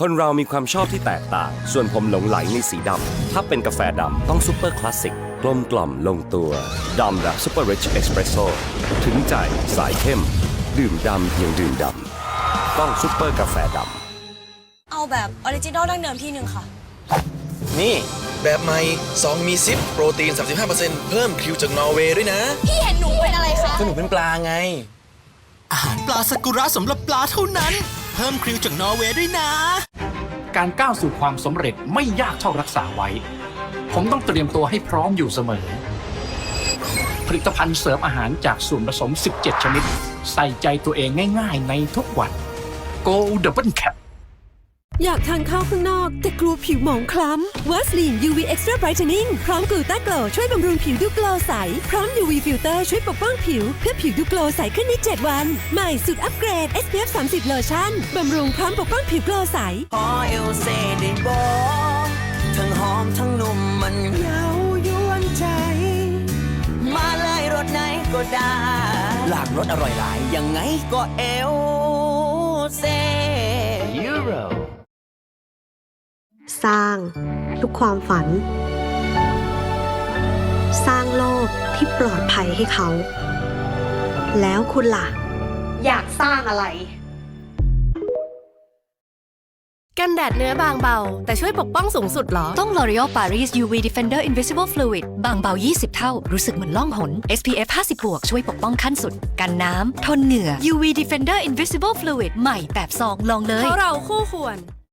คนเรามีความชอบที่แตกต่าง ส่วนผมหลงไหลในสีดำ ถ้าเป็นกาแฟดำต้องซูเปอร์คลาสสิก กลมกล่อมลงตัวดำแบบซูเปอร์ริชเอสเปรสโซ่ถึงใจสายเข้ม ดื่มดำเพียงดื่มดำ ต้องซูเปอร์กาแฟดำ เอาแบบออริจินอลดั้งเดิมที่หนึ่งค่ะ นี่ แบบใหม่2มีซิปโปรตีน 35%เพิ่มคิวจากนอร์เวย์ด้วยนะ พี่เห็นหนูเป็นอะไรคะก็หนูเป็นปลาไง อาหารปลาซากุระสำหรับปลาเท่านั้น เพิ่มคริวจากนอร์เวย์ด้วยนะ การก้าวสู่ความสำเร็จไม่ยากเท่ารักษาไว้ ผมต้องเตรียมตัวให้พร้อมอยู่เสมอ ผลิตภัณฑ์เสริมอาหารจากส่วนผสม 17 ชนิด ใส่ใจตัวเองง่ายๆ ในทุกวัน Go Double Cap อยากทานข้าวข้างนอก แต่กลัวผิวหมองคล้ำวัสลีน UV Extra Brightening พร้อมกลูต้าโกลช่วยบำรุงผิวดูโกลใส พร้อม UV Filter ช่วยปกป้องผิว เพื่อผิวดูโกลใสขึ้นใน 7 วัน ใหม่สุดอัปเกรด SPF 30โลชั่นบำรุงพร้อมปกป้องผิวโกลใสขอเอลเซได้บอกทั้งหอมทั้งนุ่มมันเย้ายวนใจ มาเลยรถไหนก็ได้ หลากรสอร่อยหลายยังไงก็เอล สร้าง ทุกความฝัน สร้างโลกที่ปลอดภัยให้เขา แล้วคุณล่ะ อยากสร้างอะไร กันแดดเนื้อบางเบา แต่ช่วยปกป้องสูงสุดหรอ ต้อง L'Oreal Paris UV Defender Invisible Fluid บางเบา 20 เท่า รู้สึกเหมือนล่องหน SPF 50บวกช่วยปกป้องขั้นสุด กันน้ำ ทนเหงื่อ UV Defender Invisible Fluid ใหม่แบบซองลองเลย เพราะเราคู่ควร